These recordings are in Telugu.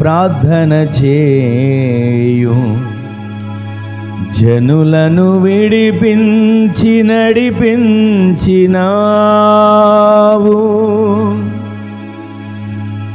ప్రార్థన చేయు. జనులను విడిపించి నడిపించినావు.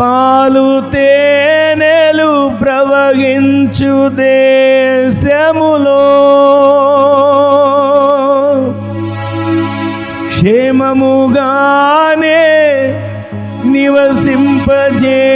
పాలు తేనెలు ప్రవహించు దేశములో. క్షేమముగానే నివసింపజే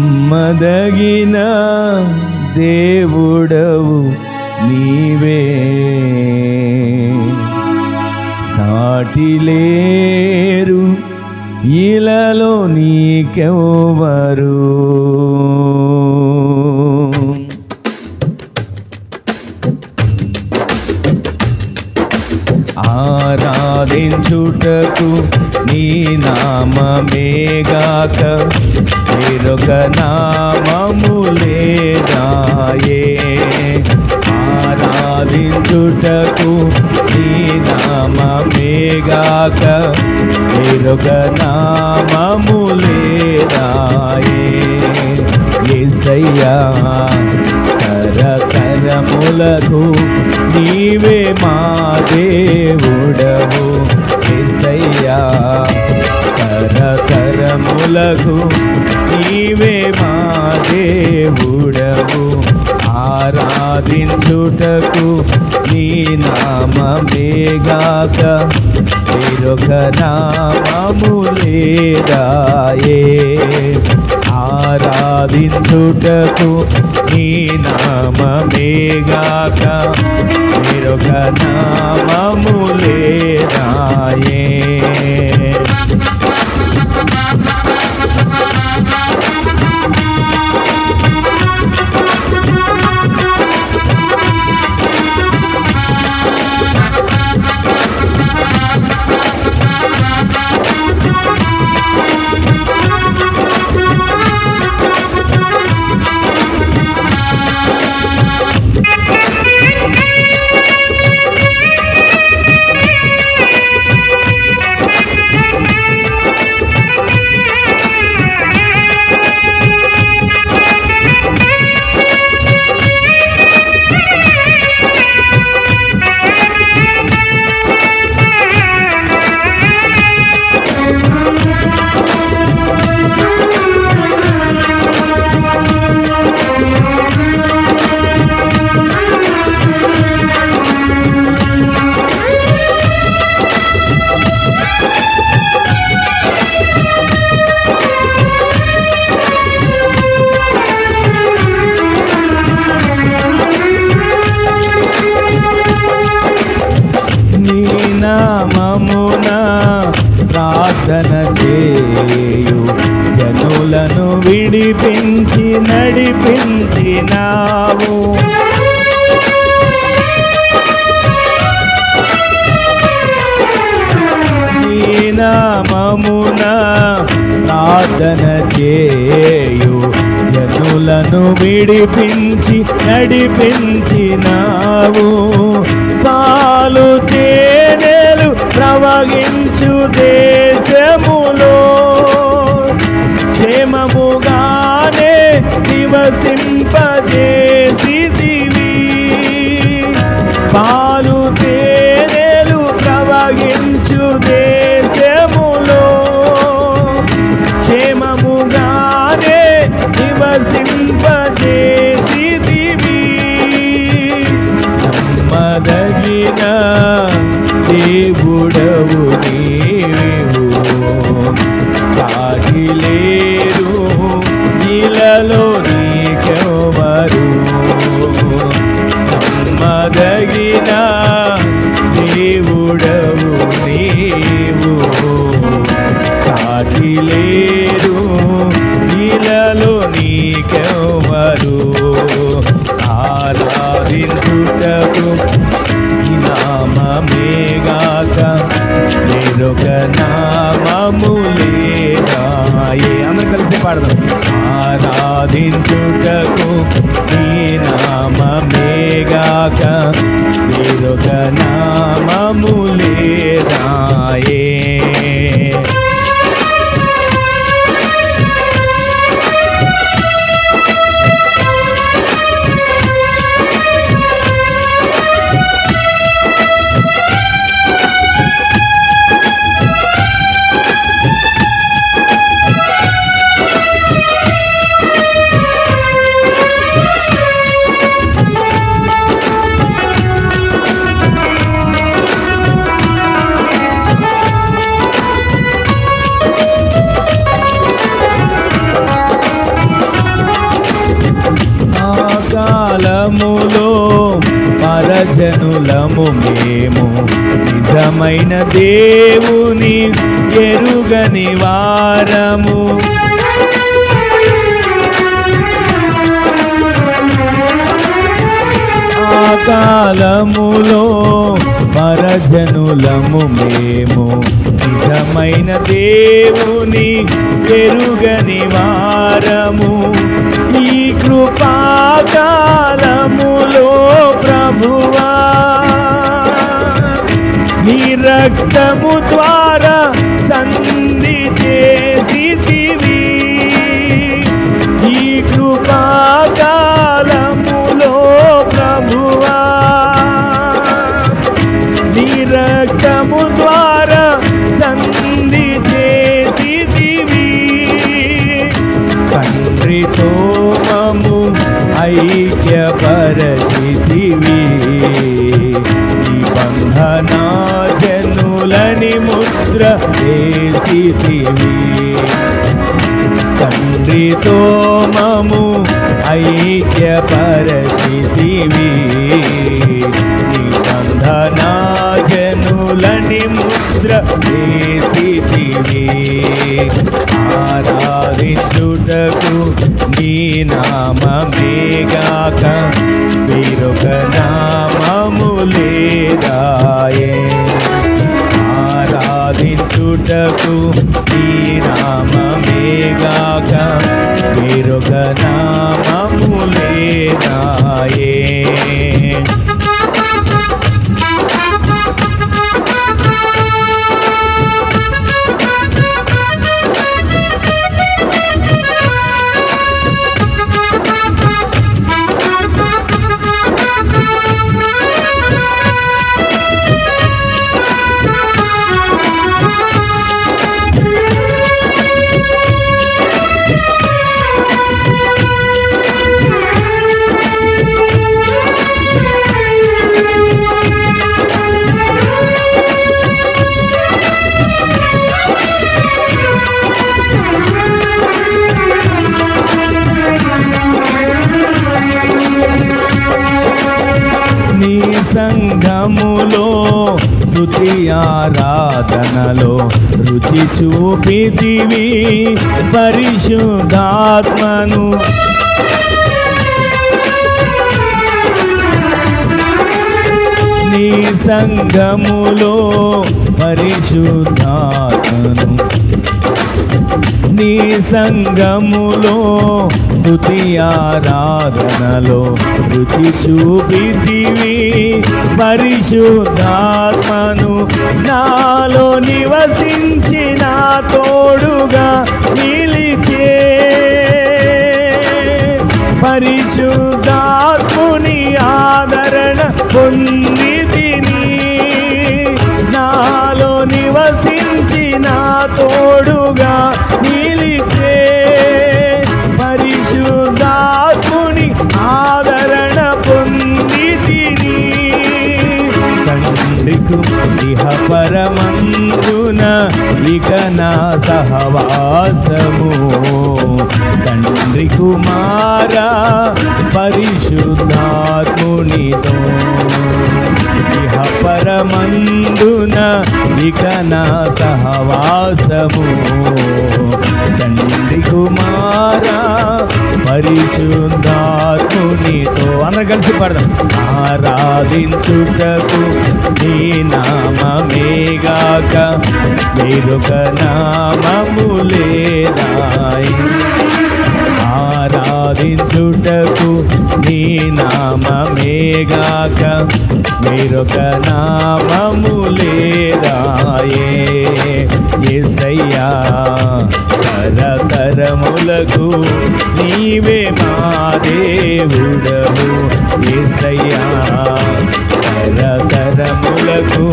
నమ్మదగిన దేవుడవు నీవే. సాటిలేరు ఇలలో నీకెవరు కొరకు నీ నామమేగాక వేరొక నామము లేదాయే. ఆరాధించుటకు నీ నామమేగాక వేరొక నామము లేదాయే. యేసయ్యా కరకరములకు నీవే మా దేవుడవు. యేసయ్యా కరకరములకు నీవే మా దేవుడవు. ఆరాధించుటకు నీ నామమేగాక వేరొక నామము లేదాయే. ఆరాధించుటకు నీ నామేగాక వేరొక నామము లేదాయే నడిపించినావు నామమున నాదన చేయు. జనులను విడిపించి నడిపించినావు. పాలు తేనెలు ప్రవహించు దేశములో. నివసింపజేసిదివి పాలు జనులము మేము నిజమైన దేవుని ఎరుగని వారము. ఆ కాలములో పరజనులము మేము నిజమైన దేవుని ఎరుగని వారము. ఈ కృపాకాలములో ప్రభువా. నీ రక్తము ద్వారా సంధి చేసి వేసితివి తండ్రితో మము ఐక్యపరచితివి నిబంధనా జనులని ముద్ర చేసివి ఆరాధించుటకు నీ నామమేగాక చూపితివి పరిశుద్ధాత్మను. నీ సంగములో పరిశుద్ధాత్మను. నీ సంగములో స్థుతి ఆరాధనలో రుచి చూపితివి. పరిశుద్ధాత్మను నాలో నివసించిన తోడుగా నిలిచే పరిశుద్ధాత్ముని ఆదరణ పొంది సహవాసము. తండ్రి కుమార పరిశుద్ధాత్మునితో. ఇహ పరమందున ఇక నా సహవాసము. తండ్రి కుమారా పరిశుద్ధాత్మునితో అందరం కలిసి పడదాం. ఆరాధించుటకు నీ నామేగాక మీరొక నామము లేదాయి ఆరాధించుటకు నీ నామేగాక మీరొక నామము లేదా తరతరములకు నీవే మా దేవుడవు. ఏసయ్యా తరతరములకు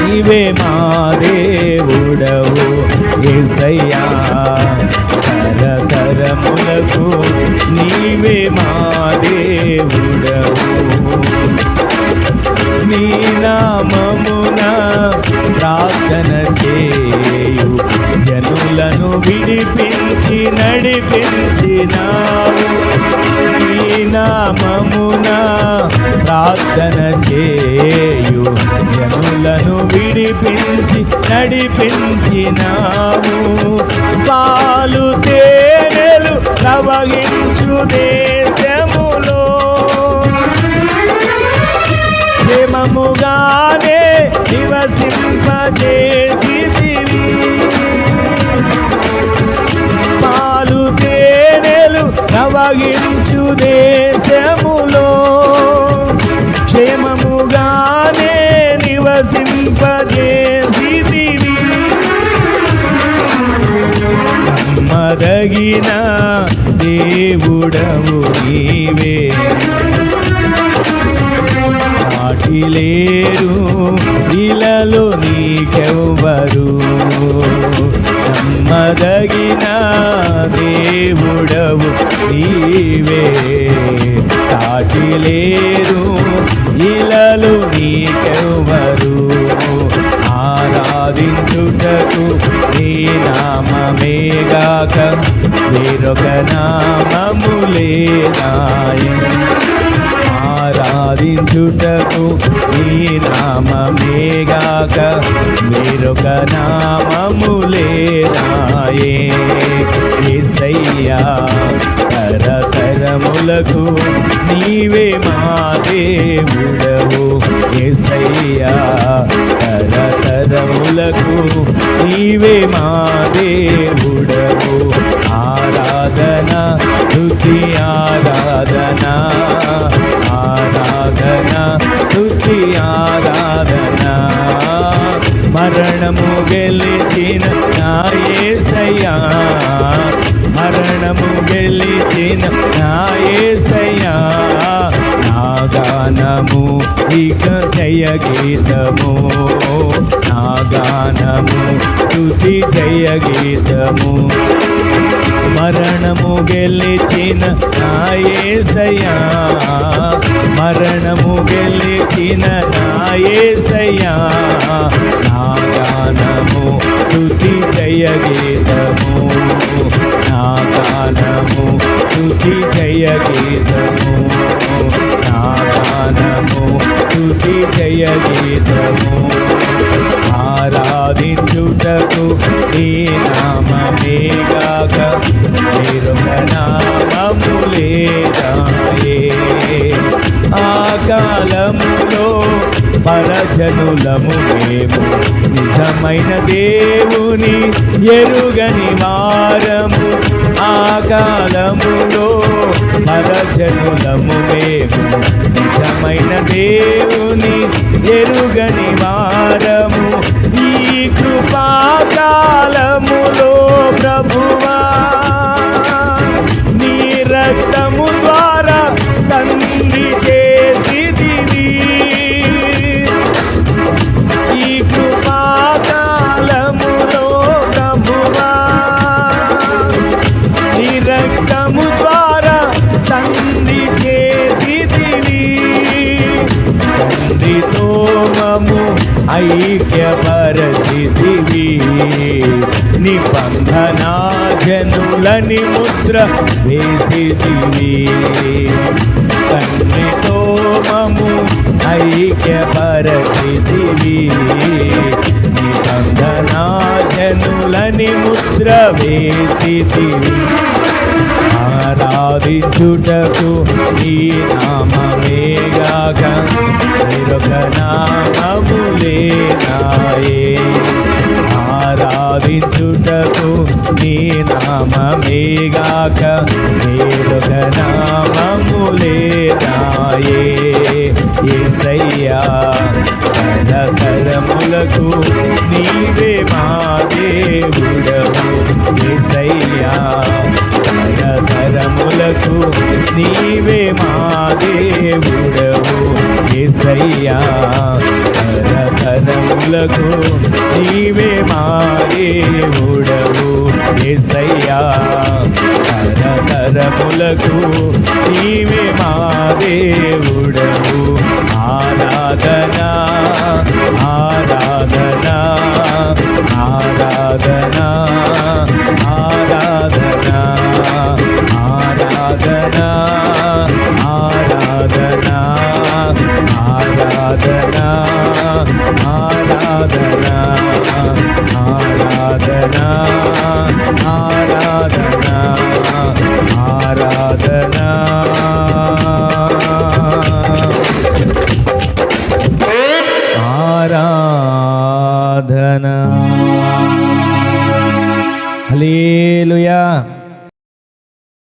నీవే మా దేవుడవు. ఏసయ్యా తరతరములకు నీవే మా దేవుడవు. నీ నామమున ప్రార్థన చేయు జన జనులను విడిపించి నడిపించినావు నీ నామమున ప్రార్థన చేయు జనులను విడిపించి నడిపించినావు పాలు తేనెలు ప్రవహించు దేశములో. క్షేమముగానే నివసింపజే ప్రవహించు దేశములో. క్షేమముగానే నివసింపజేసి మరగిన దేవుడవు నీవే. సాటి లేరు ఇలలో నీకెవ్వరు. నీవే. సాటి లేరు ఇలలు నీకెవరు ఆరాధించుటకు నీ నామమేగాక వేరొక నామము నాయన ఆరాధించుటకు నీ నామమేగాక వేరొక నామము నీవే మా దేవుడవు ఏసయ్యా. తరతరములకు నీవే మా దేవుడవు ఆరాధన స్తుతి ఆరాధన. ఆరాధన స్తుతి ఆరాధన. మరణము గెలిచిన నా యేసయ్యా మరణము గెలిచిన నా యేసయ్యా నా గానము ఇక జయ గీతము నా గానము స్థుతి జయ గీతము మరణము గెలిచిన నా యేసయ్యా మరణము గెలిచిన నా యేసయ్యా నా గానము స్థుతి జయ గీతము నా గానము స్తుతి జయ గీతము. నా గానము స్తుతి జయ గీతము. ఆరాధించుటకు నీ నామమేగాక వేరొక నామములే నాయే ఆ కాలములో పరజనులము మేము నిజమైన దేవుని ఎరుగని మా పరజనులము మేము నిజమైన దేవుని ఎరుగని వారము. ఈ కృపాకాలములో ప్రభువా ఐక్యపరచితివి. నిబంధన జనులని ముద్ర వేసితివి. తండ్రితో మము ఐక్యపరచితివి. నిబంధన జనులని ముద్ర వేసితివి. ఆరాధించుటకు ఈ నామేగాక వేరొక నామములే నాయే. ఆరాధించుటకు నీ నామేగాక వేరొక నామములే నాయే. ఏసయ్యా తరతరములకు నీవే మా దేవుడవు. ఏసయ్యా నీవే మా దేవుడవు ఏసయ్యా. తరతరములకు నీవే మా దేవుడవు ఏసయ్యా. తరతరములకు నీవే మా దేవుడవు. ఆరాధన ఆరాధన ఆరాధనా.